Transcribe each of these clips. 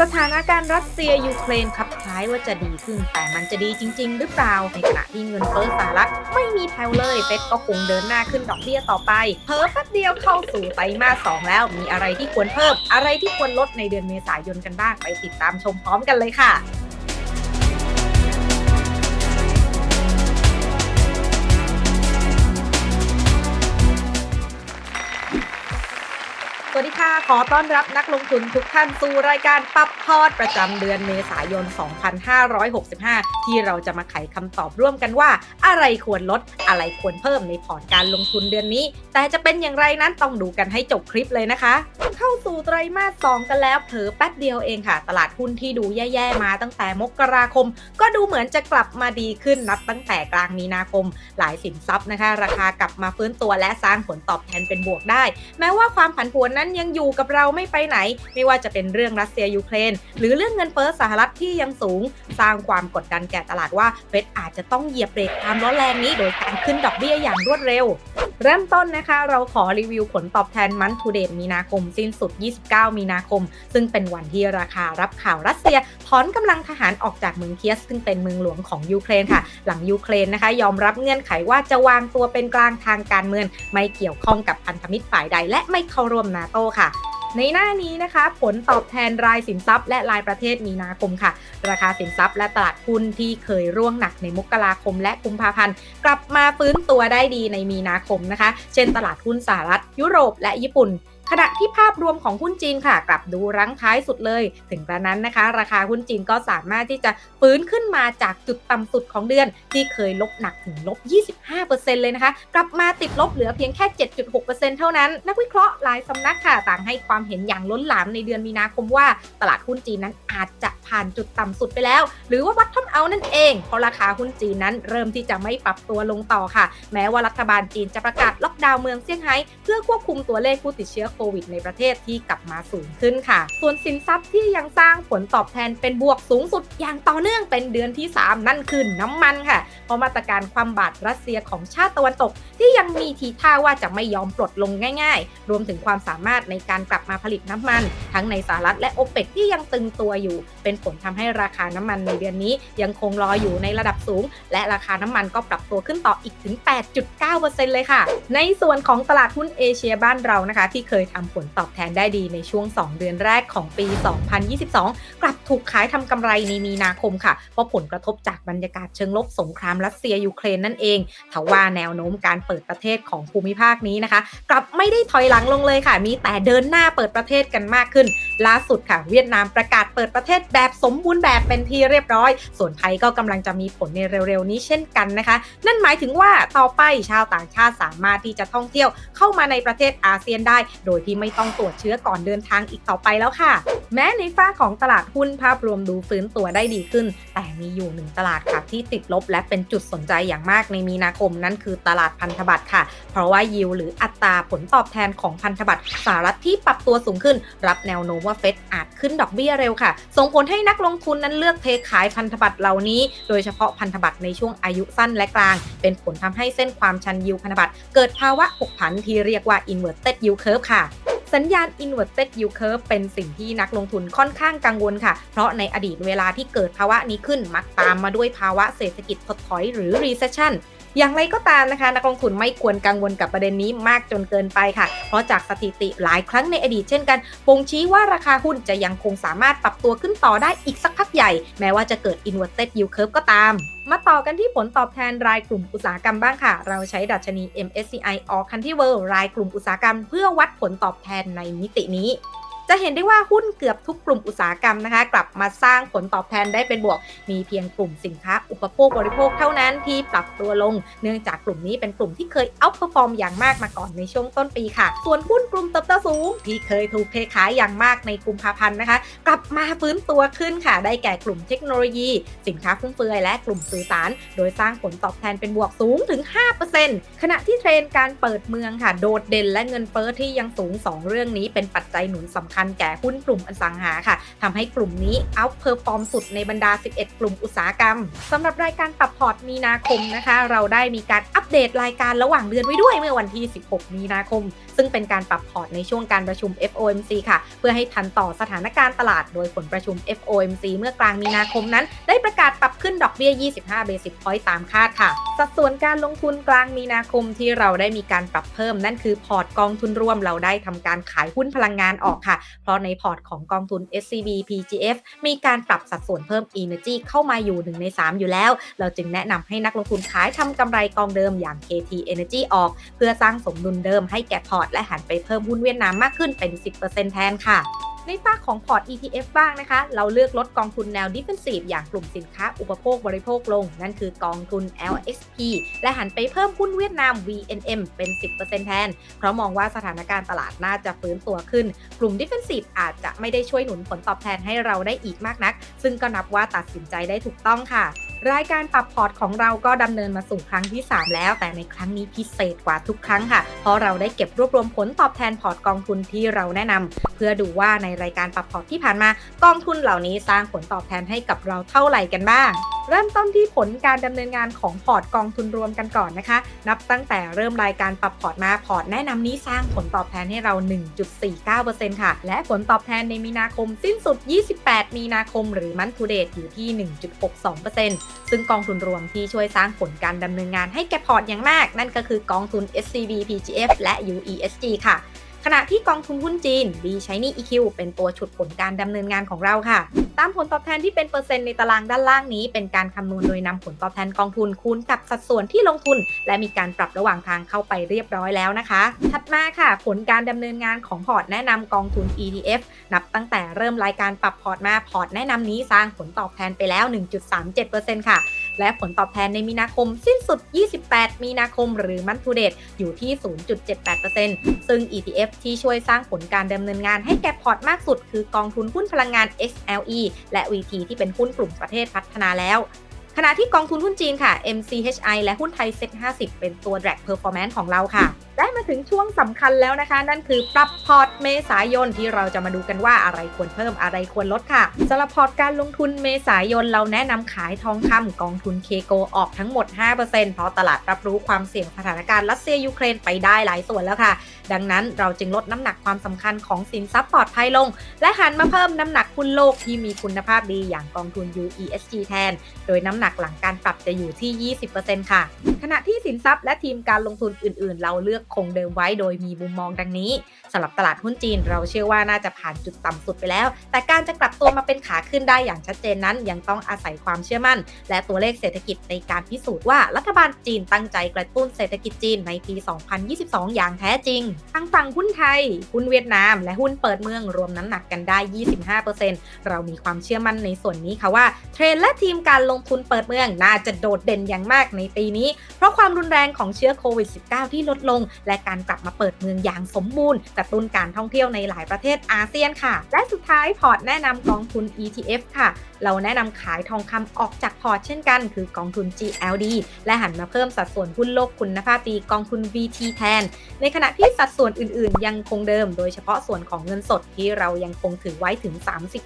สถานการณ์รัสเซียยูเครนคลับคล้ายว่าจะดีขึ้น แต่มันจะดีจริง ๆ หรือเปล่า ในขณะที่เงินเฟ้อสหรัฐไม่มีแผ่วเลยเฟดก็คงเดินหน้าขึ้นดอกเบี้ยต่อไป เพิ่แป๊บเดียวเข้าสู่ไตรมาสสองแล้ว มีอะไรที่ควรเพิ่ม อะไรที่ควรลดในเดือนเมษายนกันบ้าง ไปติดตามชมพร้อมกันเลยค่ะ ค่ะ ขอต้อนรับนักลงทุนทุกท่านสู่รายการปรับพอร์ตประจำเดือนเมษายน 2565 ที่เราจะมาไขคำตอบร่วมกันว่า อะไรควรลดอะไรควรเพิ่มในพอร์ตการลงทุนเดือนนี้ แต่จะเป็นอย่างไรนั้นต้องดูกันให้จบคลิปเลยนะคะ เข้าสู่ไตรมาส 2 กันแล้วเผลอแป๊บเดียวเองค่ะ ตลาดหุ้นที่ดูแย่ๆมาตั้งแต่มกราคม ก็ดูเหมือนจะกลับมาดีขึ้นนับตั้งแต่กลางมีนาคม หลายสินทรัพย์นะคะ ราคากลับมาฟื้นตัวและสร้างผลตอบแทนเป็นบวกได้ แม้ว่าความผันผวนนั้นยังอยู่กับเราไม่ไปไหน ไม่ว่าจะเป็นเรื่องรัสเซียยูเครน หรือเรื่องเงินเฟ้อสหรัฐที่ยังสูง สร้างความกดดันแก่ตลาดว่าเฟดอาจจะต้องเหยียบเบรกความร้อนแรงนี้โดยการขึ้นดอกเบี้ยอย่างรวดเร็ว เริ่มต้นนะคะเราขอรีวิวผลตอบแทนมันทูเดตมีนาคมสิ้นสุด 29 มีนาคม ซึ่งเป็นวันที่ราคารับข่าวรัสเซียถอนกำลังทหารออกจากเมืองเคียส ซึ่งเป็นเมืองหลวงของยูเครนค่ะ หลังยูเครนนะคะ ยอมรับเงื่อนไขว่าจะวางตัวเป็นกลางทางการเมือง ไม่เกี่ยวข้องกับพันธมิตรฝ่ายใด และไม่เข้าร่วมนาโตค่ะในหน้านี้นะคะ ผลตอบแทนรายสินทรัพย์และรายประเทศมีนาคมค่ะ ราคาสินทรัพย์และตลาดหุ้นที่เคยร่วงหนักในมกราคมและกุมภาพันธ์ กลับมาฟื้นตัวได้ดีในมีนาคมนะคะ เช่น ตลาดหุ้นสหรัฐ ยุโรปและญี่ปุ่น ขณะที่ภาพรวมของหุ้นจีนค่ะ กลับดูรั้งท้ายสุดเลย ถึงกระนั้นนะคะ ราคาหุ้นจีนก็สามารถที่จะฟื้นขึ้นมาจากจุดต่ำสุดของเดือน ที่เคยลบหนักถึงลบ 25%เลยนะคะ กลับมาติดลบเหลือเพียงแค่ 7.6%เท่านั้น นักวิเคราะห์หลายสำนักค่ะ ต่างให้ความเห็นอย่างล้นหลามในเดือนมีนาคมว่า ตลาดหุ้นจีนนั้นอาจจะผ่านจุดต่ำสุดไปแล้ว หรือว่าวัดทอมเอานั่นเองเพราะราคาหุ้นจีนนั้นเริ่มที่จะไม่ปรับตัวลงต่อค่ะ แม้ว่ารัฐบาลจีนจะประกาศล็อกดาวน์เมืองเซี่ยงไฮ้เพื่อควบคุมตัวเลขผู้ติดเชื้อโควิดในประเทศที่กลับมาสูงขึ้นค่ะ ส่วนสินทรัพย์ที่ยังสร้างผลตอบแทนเป็นบวกสูงสุดอย่างต่อเนื่องเป็นเดือนที่ 3 นั่นคือน้ำมันค่ะ เพราะมาตรการความบาดรัสเซียของชาติตะวันตก ที่ยังมีทีท่าว่าจะไม่ยอมปลดลงง่ายๆ รวมถึงความสามารถในการกลับมาผลิตน้ำมัน ทั้งในสหรัฐและโอเปกที่ยังตึงตัวอยู่ เป็นผลทำให้ราคาน้ำมันในเดือนนี้ ยังคงรออยู่ในระดับสูง และราคาน้ำมันก็ปรับตัวขึ้นต่ออีกถึง 8.9%เลยค่ะ ในส่วนของตลาดหุ้นเอเชียบ้านเรานะคะ ที่เคยทำผลตอบแทนได้ดีในช่วง 2 เดือนแรกของปี 2022 กลับถูกขายทำกำไรในมีนาคมค่ะ เพราะผลกระทบจากบรรยากาศเชิงลบสงครามรัสเซียยูเครนนั่นเองทว่าแนวโน้มการเปิดประเทศของภูมิภาคนี้นะคะ กลับไม่ได้ถอยหลังลงเลยค่ะ มีแต่เดินหน้าเปิดประเทศกันมากขึ้น ล่าสุดค่ะ เวียดนามประกาศเปิดประเทศแบบสมบูรณ์แบบเป็นที่เรียบร้อย ส่วนไทยก็กำลังจะมีผลในเร็วๆนี้เช่นกันนะคะ นั่นหมายถึงว่าต่อไปชาวต่างชาติสามารถที่จะท่องเที่ยวเข้ามาในประเทศอาเซียนได้ โดยที่ไม่ต้องตรวจเชื้อก่อนเดินทางอีกต่อไปแล้วค่ะ แม้ในฝ้าของตลาดหุ้นภาพรวมดูฟื้นตัวได้ดีขึ้น แต่มีอยู่หนึ่งตลาดค่ะที่ติดลบและเป็นจุดสนใจอย่างมากในมีนาคมนั่นคือตลาดพันธบัตรค่ะ เพราะว่ายิวหรืออัตราผลตอบแทนของพันธบัตรสหรัฐที่ปรับตัวสูงขึ้น รับแนวโน้มว่าเฟดอาจขึ้นดอกเบี้ยเร็วค่ะ ส่งผลให้นักลงทุนนั้นเลือกเทขายพันธบัตรเหล่านี้ โดยเฉพาะพันธบัตรในช่วงอายุสั้นและกลาง เป็นผลทำให้เส้นความชันยิวพันธบัตรเกิดภาวะผกผันที่เรียกว่า inverted yield curve ค่ะ สัญญาณ inverted yield curve เป็นสิ่งที่นักลงทุนค่อนข้างกังวลค่ะ เพราะในอดีตเวลาที่เกิดภาวะนี้ขึ้นมักตามมาด้วยภาวะเศรษฐกิจถดถอยหรือ recession อย่างไรก็ตามนะคะ นักลงทุนไม่ควรกังวลกับประเด็นนี้มากจนเกินไปค่ะ เพราะจากสถิติหลายครั้งในอดีตเช่นกันบ่งชี้ว่าราคาหุ้นจะยังคงสามารถปรับตัวขึ้นต่อได้อีกสักพักใหญ่ แม้ว่าจะเกิด inverted yield curve ก็ตามมาต่อกันที่ผลตอบแทนรายกลุ่มอุตสาหกรรมบ้างค่ะ เราใช้ดัชนี MSCI All Country World รายกลุ่มอุตสาหกรรม เพื่อวัดผลตอบแทนในมิตินี้ จะเห็นได้ว่าหุ้นเกือบทุกกลุ่มอุตสาหกรรมนะคะ กลับมาสร้างผลตอบแทนได้เป็นบวก มีเพียงกลุ่มสินค้า อุปโภคบริโภคเท่านั้นที่ปรับตัวลง เนื่องจากกลุ่มนี้เป็นกลุ่มที่เคยเอาเปอร์ฟอร์มอย่างมากมาก่อนในช่วงต้นปีค่ะ ส่วนหุ้นกลุ่มเติบโตสูง ที่เคยถูกเทขายอย่างมากในกุมภาพันธ์นะคะ กลับมาฟื้นตัวขึ้นค่ะ ได้แก่กลุ่มเทคโนโลยี สินค้าฟุ่มเฟือยและกลุ่มสื่อสาร โดยสร้างผลตอบแทนเป็นบวกสูงถึง 5%ขณะที่เทรนการเปิดเมืองค่ะ โดดเด่นและเงินเฟ้อที่ยังสูง 2 เรื่องนี้เป็นปัจจัยหนุนสำคัญแก่หุ้นกลุ่มอสังหาค่ะทำให้กลุ่มนี้เอาเพอร์ฟอร์มสุดในบรรดา 11 กลุ่มอุตสาหกรรมสำหรับรายการปรับพอร์ตมีนาคมนะคะ เราได้มีการอัปเดตรายการระหว่างเดือนไว้ด้วยเมื่อวันที่ 16 มีนาคม ซึ่งเป็นการปรับพอร์ตในช่วงการประชุม FOMC ค่ะ เพื่อให้ทันต่อสถานการณ์ตลาด โดยผลประชุม FOMC เมื่อกลางมีนาคมนั้น ได้ประกาศปรับขึ้นดอกเบี้ย 25 basis point ตามคาดค่ะ สัดส่วนการลงทุนกลางมีนาคมที่เราได้มีการปรับเพิ่มนั่นคือพอร์ตกองทุนรวมเราได้ทำการขายหุ้นพลังงานออกค่ะ เพราะในพอร์ตของกองทุน SCB PGF มีการปรับสัดส่วนเพิ่ม Energy เข้ามาอยู่1ใน3 อยู่แล้ว เราจึงแนะนำให้นักลงทุนขายทำกำไรกองเดิมอย่าง KT Energy ออก เพื่อสร้างสมดุลเดิมให้แก่พอร์ตและหันไปเพิ่มหุ้นเวียดนามมากขึ้นเป็น 10%แทนค่ะในฝากของพอร์ต ETF บ้างนะคะ เราเลือกลดกองทุนแนว Defensive อย่างกลุ่มสินค้าอุปโภคบริโภคลง นั่นคือกองทุน LXP และหันไปเพิ่มหุ้นเวียดนาม VNM เป็น 10%แทน เพราะมองว่าสถานการณ์ตลาดน่าจะฟื้นตัวขึ้น กลุ่ม Defensive อาจจะไม่ได้ช่วยหนุนผลตอบแทนให้เราได้อีกมากนัก ซึ่งก็นับว่าตัดสินใจได้ถูกต้องค่ะรายการปรับพอร์ตของเราก็ดำเนินมาสู่ครั้งที่ 3 แล้ว แต่ในครั้งนี้พิเศษกว่าทุกครั้งค่ะ เพราะเราได้เก็บรวบรวมผลตอบแทนพอร์ตกองทุนที่เราแนะนำเพื่อดูว่าในรายการปรับพอร์ตที่ผ่านมากองทุนเหล่านี้สร้างผลตอบแทนให้กับเราเท่าไหร่กันบ้าง เริ่มต้นที่ผลการดำเนินงานของพอร์ตกองทุนรวมกันก่อนนะคะ นับตั้งแต่เริ่มรายการปรับพอร์ตมาพอร์ตแนะนำนี้สร้างผลตอบแทนให้เรา 1.49%ค่ะ และผลตอบแทนในมีนาคมสิ้นสุด 28 มีนาคม หรือมันทูเดตอยู่ที่ 1.62%ซึ่งกองทุนรวมที่ช่วยสร้างผลการดำเนินงานให้แก่พอร์ตอย่างมาก นั่นก็คือกองทุน SCB PGF และ UESG ค่ะ ขณะที่กองทุนหุ้นจีน B Shiny EQ เป็นตัวฉุดผลการดำเนินงานของเราค่ะ ตามผลตอบแทนที่เป็นเปอร์เซ็นต์ในตารางด้านล่างนี้ เป็นการคำนวณโดยนำผลตอบแทนกองทุนคูณกับสัดส่วนที่ลงทุน และมีการปรับระหว่างทางเข้าไปเรียบร้อยแล้วนะคะ ถัดมาค่ะ ผลการดำเนินงานของพอร์ตแนะนำกองทุน ETF นับตั้งแต่เริ่มรายการปรับพอร์ตมาพอร์ตแนะนำนี้สร้างผลตอบแทนไปแล้ว 1.37%ค่ะ และผลตอบแทนในมีนาคมสิ้นสุด 28 มีนาคม หรือมันทูเดตอยู่ที่ 0.78%ซึ่ง ETF ที่ช่วยสร้างผลการดำเนินงานให้แก่พอร์ตมากสุด คือกองทุนหุ้นพลังงาน XLE และ VT ที่เป็นหุ้นกลุ่มประเทศพัฒนาแล้วขณะที่กองทุนหุ้นจีนค่ะ MCHI และหุ้นไทยเซ็ต50 เป็นตัว drag performance ของเราค่ะ ได้มาถึงช่วงสำคัญแล้วนะคะ นั่นคือปรับพอร์ตเมษายนที่เราจะมาดูกันว่าอะไรควรเพิ่มอะไรควรลดค่ะสำหรับพอร์ตการลงทุนเมษายนเราแนะนำขายทองคำกองทุนเคโกออกทั้งหมด 5%เพราะตลาดรับรู้ความเสี่ยงสถานการณ์รัสเซียยูเครนไปได้หลายส่วนแล้วค่ะ ดังนั้นเราจึงลดน้ำหนักความสำคัญของสินทรัพย์ปลอดภัยลง และหันมาเพิ่มน้ำหนักหุ้นโลกที่มีคุณภาพดีอย่างกองทุน UESG แทน โดยน้ำหนักหลังการปรับจะอยู่ที่ 20%ค่ะขณะที่สินทรัพย์และทีมการลงทุนอื่น ๆ เราเลือกคงเดิมไว้โดยมีมุมมองดังนี้สำหรับตลาดหุ้นจีน เราเชื่อว่าน่าจะผ่านจุดต่ำสุดไปแล้ว แต่การจะกลับตัวมาเป็นขาขึ้นได้อย่างชัดเจนนั้น ยังต้องอาศัยความเชื่อมั่น และตัวเลขเศรษฐกิจในการพิสูจน์ว่ารัฐบาลจีนตั้งใจกระตุ้นเศรษฐกิจจีนในปี 2022 อย่างแท้จริง ทั้งฝั่งหุ้นไทย หุ้นเวียดนาม และหุ้นเปิดเมืองรวมน้ำหนักกันได้ 25%เรามีความเชื่อมั่นในส่วนนี้ค่ะว่า เทรนและทีมการลงทุนเปิดเมืองน่าจะโดดเด่นอย่างมากในปีนี้ เพราะความรุนแรงของเชื้อโควิด -19 ที่ลดลง และการกลับมาเปิดเมืองอย่างสมบูรณ์กระตุ้นการท่องเที่ยวในหลายประเทศอาเซียนค่ะ และสุดท้ายพอร์ตแนะนำกองทุน ETF ค่ะ เราแนะนำขายทองคำออกจากพอร์ตเช่นกัน คือกองทุน GLD และหันมาเพิ่มสัดส่วนหุ้นโลกคุณภาพดีกองทุน VT แทน ในขณะที่สัดส่วนอื่นๆ ยังคงเดิม โดยเฉพาะส่วนของเงินสดที่เรายังคงถือไว้ถึง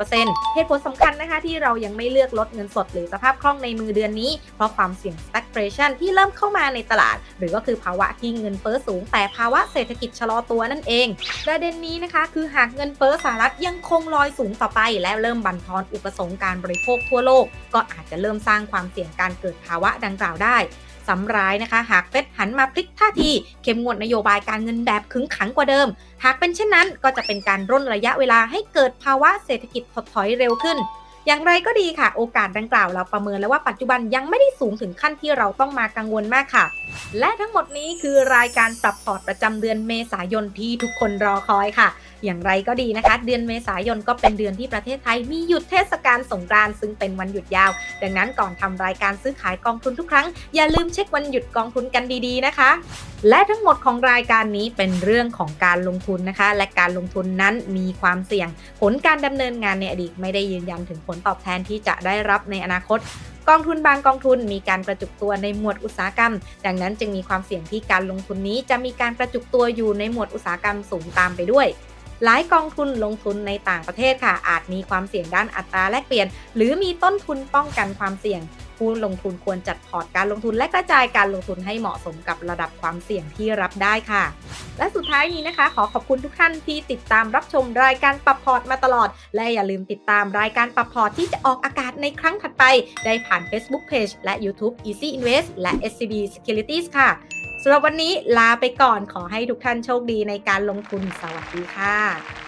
30%เหตุผลสำคัญนะคะที่เรายังไม่เลือกลดเงินสดหรือสภาพคล่องในมือเดือนนี้ เพราะความเสี่ยง stagflation ที่เริ่มเข้ามาในตลาด หรือก็คือภาวะที่เงินเฟ้อสูง แต่ภาวะเศรษฐกิจชะลอตัวนั่นเอง ประเด็นนี้นะคะ คือหากเงินเฟ้อสหรัฐยังคงลอยสูงต่อไป และเริ่มบั่นทอนอุปสงค์การบริโภคทั่วโลก ก็อาจจะเริ่มสร้างความเสี่ยงการเกิดภาวะดังกล่าวได้สำร้ายนะคะ หากเฟดหันมาพลิกท่าที เข้มงวดนโยบายการเงินแบบขึงขังกว่าเดิม หากเป็นเช่นนั้นก็จะเป็นการร่นระยะเวลาให้เกิดภาวะเศรษฐกิจถดถอยเร็วขึ้น อย่างไรก็ดีค่ะ โอกาสดังกล่าวเราประเมินแล้วว่าปัจจุบันยังไม่ได้สูงถึงขั้นที่เราต้องมากังวลมากค่ะ และทั้งหมดนี้คือรายการปรับพอร์ตประจำเดือนเมษายนที่ทุกคนรอคอยค่ะ อย่างไรก็ดีนะคะ เดือนเมษายนก็เป็นเดือนที่ประเทศไทยมีหยุดเทศกาลสงกรานต์ซึ่งเป็นวันหยุดยาว ดังนั้นก่อนทำรายการซื้อขายกองทุนทุกครั้ง อย่าลืมเช็ควันหยุดกองทุนกันดีๆนะคะและทั้งหมดของรายการนี้เป็นเรื่องของการลงทุนนะคะ และการลงทุนนั้นมีความเสี่ยง ผลการดำเนินงานในอดีตไม่ได้ยืนยันถึงผลตอบแทนที่จะได้รับในอนาคต กองทุนบางกองทุนมีการกระจุกตัวในหมวดอุตสาหกรรม ดังนั้นจึงมีความเสี่ยงที่การลงทุนนี้จะมีการกระจุกตัวอยู่ในหมวดอุตสาหกรรมสูงตามไปด้วยหลายกองทุนลงทุนในต่างประเทศค่ะ อาจมีความเสี่ยงด้านอัตราแลกเปลี่ยน หรือมีต้นทุนป้องกันความเสี่ยง ผู้ลงทุนควรจัดพอร์ตการลงทุนและกระจายการลงทุนให้เหมาะสมกับระดับความเสี่ยงที่รับได้ค่ะ และสุดท้ายนี้นะคะ ขอขอบคุณทุกท่านที่ติดตามรับชมรายการปรับพอร์ตมาตลอด และอย่าลืมติดตามรายการปรับพอร์ตที่จะออกอากาศในครั้งถัดไป ได้ผ่าน Facebook Page และ YouTube Easy Invest และ SCB Securities ค่ะสำหรับวันนี้ลาไปก่อนขอให้ทุกท่านโชคดีในการลงทุนสวัสดีค่ะ